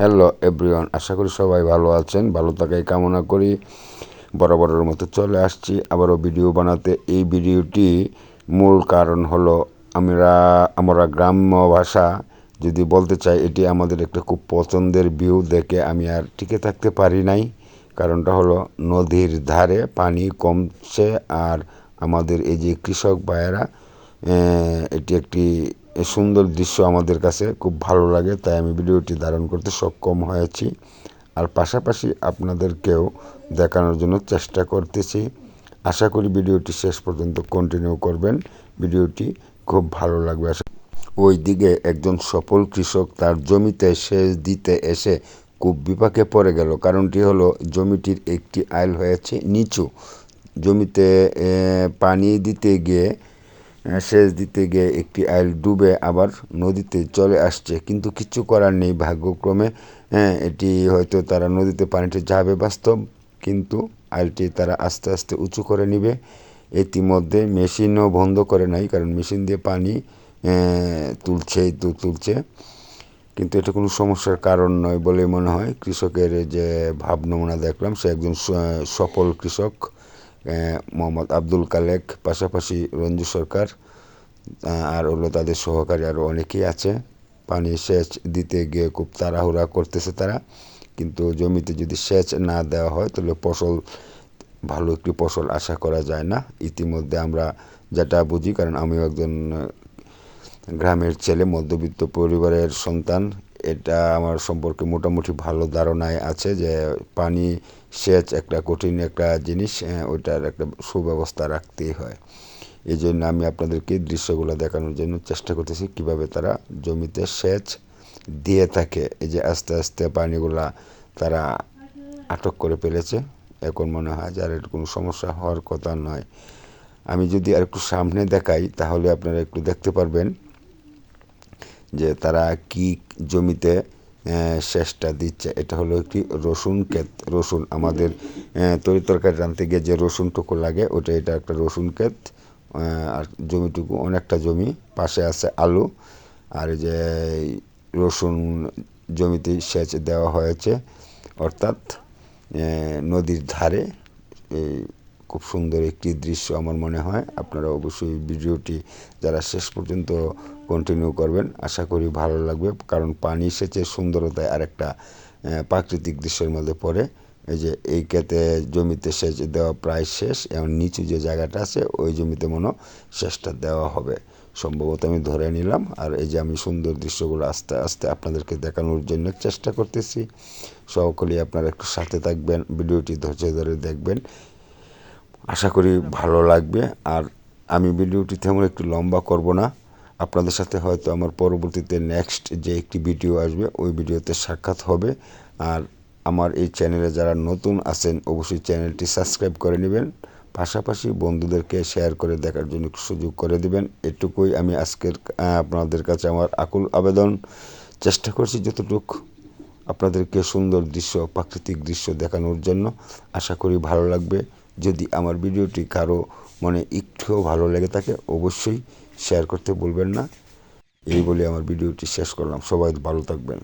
Hello everyone আশা করি সবাই ভালো আছেন, ভালো থাকাই কামনা করি। বরাবরের মতো চলে আসছি আবারও ভিডিও বানাতে। এই ভিডিওটি মূল কারণ হলো আমরা আমরা গ্রাম্য ভাষা যদি বলতে চাই, এটি আমাদের একটা খুব পছন্দের ভিউ দেখে আমি আর টিকে থাকতে পারি নাই। কারণটা হলো নদীর ধারে পানি কমছে আর আমাদের এই যে কৃষক ভাইয়েরা এটি একটি সুন্দর দৃশ্য আমাদের কাছে খুব ভালো লাগে, তাই আমি ভিডিওটি ধারণ করতে সক্ষম হয়েছি। আর পাশাপাশি আপনাদেরকেও দেখানোর জন্য চেষ্টা করতেছি। আশা করি ভিডিওটি শেষ পর্যন্ত কন্টিনিউ করবেন। ভিডিওটি খুব ভালো লাগবে। ওই দিকে একজন সফল কৃষক তার জমিতে সেচ দিতে এসে খুব বিপাকে পড়ে গেল। কারণটি হলো, জমিটির একটি আইল হয়েছে নিচু। জমিতে পানি দিতে গিয়ে সেচ দিতে গিয়ে একটি আইল ডুবে আবার নদীতে চলে আসছে। কিন্তু কিছু করার নেই ভাগ্যক্রমে। হ্যাঁ এটি হয়তো তারা নদীতে পানিটি যাবে বাস্তব, কিন্তু আইলটি তারা আস্তে আস্তে উঁচু করে নিবে। ইতিমধ্যে মেশিনও বন্ধ করে নাই, কারণ মেশিন দিয়ে পানি তুলছেই তো, তুলছে। কিন্তু এটা কোনো সমস্যার কারণ নয় বলে মনে হয়। কৃষকের যে ভাব দেখলাম, সে একজন সফল কৃষক। মোহাম্মদ আব্দুল কালেক, পাশাপাশি রঞ্জু সরকার আর হলো তাদের সহকারী আরও অনেকেই আছে। পানি সেচ দিতে গিয়ে খুব তাড়াহুড়া করতেছে তারা। কিন্তু জমিতে যদি সেচ না দেওয়া হয়, তাহলে ফসল, ভালো একটি ফসল আশা করা যায় না। ইতিমধ্যে আমরা যেটা বুঝি, কারণ আমিও একজন গ্রামের ছেলে, মধ্যবিত্ত পরিবারের সন্তান এটা আমার সম্পর্কে মোটামুটি ভালো ধারণায় আছে যে পানি সেচ একটা কঠিন একটা জিনিস ওইটার একটা সুব্যবস্থা রাখতেই হয়। এই জন্য আমি আপনাদেরকে দৃশ্যগুলো দেখানোর জন্য চেষ্টা করতেছি কীভাবে তারা জমিতে সেচ দিয়ে থাকে। এই যে আস্তে আস্তে পানিগুলা তারা আটক করে ফেলেছে, এখন মনে হয় যার এর কোনো সমস্যা হওয়ার কথা নয়। আমি যদি আর একটু সামনে দেখাই, তাহলে আপনারা একটু দেখতে পারবেন যে তারা কি জমিতে শেষটা দিচ্ছে, এটা হলো একটি রসুন ক্ষেত, রসুন আমাদের তরি তরকারি রাঁধতে গিয়ে যে রসুনটুকু লাগে, ওটা এটা একটা রসুন ক্ষেত আর জমিটুকু অনেকটা জমি পাশে আছে আলু, আর যে রসুন জমিতে সেচ দেওয়া হয়েছে, অর্থাৎ নদীর ধারে খুব সুন্দর একটি দৃশ্য আমার মনে হয়, আপনারা অবশ্যই ভিডিওটি যারা শেষ পর্যন্ত কন্টিনিউ করবেন। আশা করি ভালো লাগবে, কারণ পানি সেচের সুন্দরতায় আরেকটা প্রাকৃতিক দৃশ্যের মধ্যে পড়ে। এই যে এই ক্ষেতে জমিতে সেচ দেওয়া প্রায় শেষ, এবং নিচু যে জায়গাটা আছে, ওই জমিতে মনে সেচটা দেওয়া হবে। সম্ভবত আমি ধরে নিলাম, আর এই যে আমি সুন্দর দৃশ্যগুলো আস্তে আস্তে আপনাদেরকে দেখানোর জন্য চেষ্টা করতেছি। সকলেই আপনারা একটু সাথে থাকবেন, ভিডিওটি ধৈর্য ধরে দেখবেন। আশা করি ভালো লাগবে, আর আমি ভিডিওটি তেমন একটু লম্বা করব না। আপনাদের সাথে হয়তো আমার পরবর্তীতে নেক্সট যে একটি ভিডিও আসবে, ওই ভিডিওতে সাক্ষাৎ হবে। আর আমার এই চ্যানেলে যারা নতুন আছেন, অবশ্যই চ্যানেলটি সাবস্ক্রাইব করে নেবেন। পাশাপাশি বন্ধুদেরকে শেয়ার করে দেখার জন্য সুযোগ করে দিবেন। এটুকুই আমি আজকের আপনাদের কাছে আমার আকুল আবেদন। চেষ্টা করছি যতটুকু আপনাদেরকে সুন্দর দৃশ্য, প্রাকৃতিক দৃশ্য দেখানোর জন্য। আশা করি ভালো লাগবে। যদি আমার ভিডিওটি কারও মনে একটুও ভালো লেগে থাকে, অবশ্যই শেয়ার করতে ভুলবেন না। এই বলে আমার ভিডিওটি শেষ করলাম। সবাই ভালো থাকবেন।